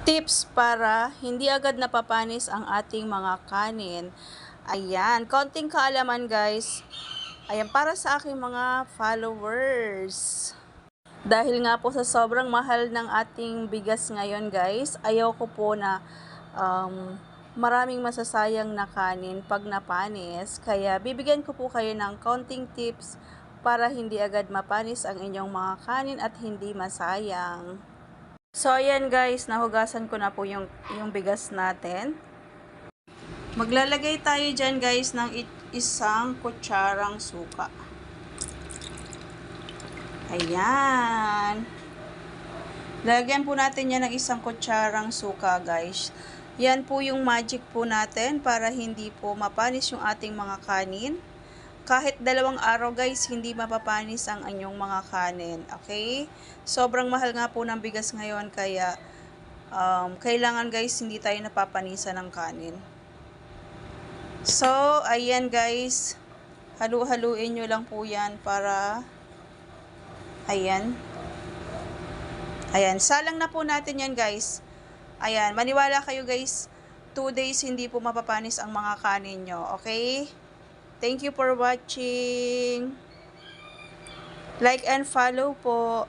tips para hindi agad napapanis ang ating mga kanin. Ayan, konting kaalaman guys. Ayan, para sa aking mga followers. Dahil nga po sa sobrang mahal ng ating bigas ngayon guys, ayaw ko po na um, maraming masasayang na kanin pag napanis. Kaya bibigyan ko po kayo ng konting tips para hindi agad mapanis ang inyong mga kanin at hindi masayang. So, ayan guys, nahugasan ko na po yung, yung bigas natin. Maglalagay tayo dyan guys ng isang kutsarang suka. Ayan. Lagyan po natin yan ng isang kutsarang suka guys. Yan po yung magic po natin para hindi po mapanis yung ating mga kanin. Kahit dalawang araw guys, hindi mapapanis ang anyong mga kanin. Okay? Sobrang mahal nga po ng bigas ngayon kaya um, kailangan guys hindi tayo napapanisan ng kanin. So, ayan guys. Halu-haluin nyo lang po yan para ayan. Ayan, salang na po natin yan guys. Ayan, maniwala kayo guys. 2 days hindi po mapapanis ang mga kanin nyo. Okay? Thank you for watching. Like and follow po.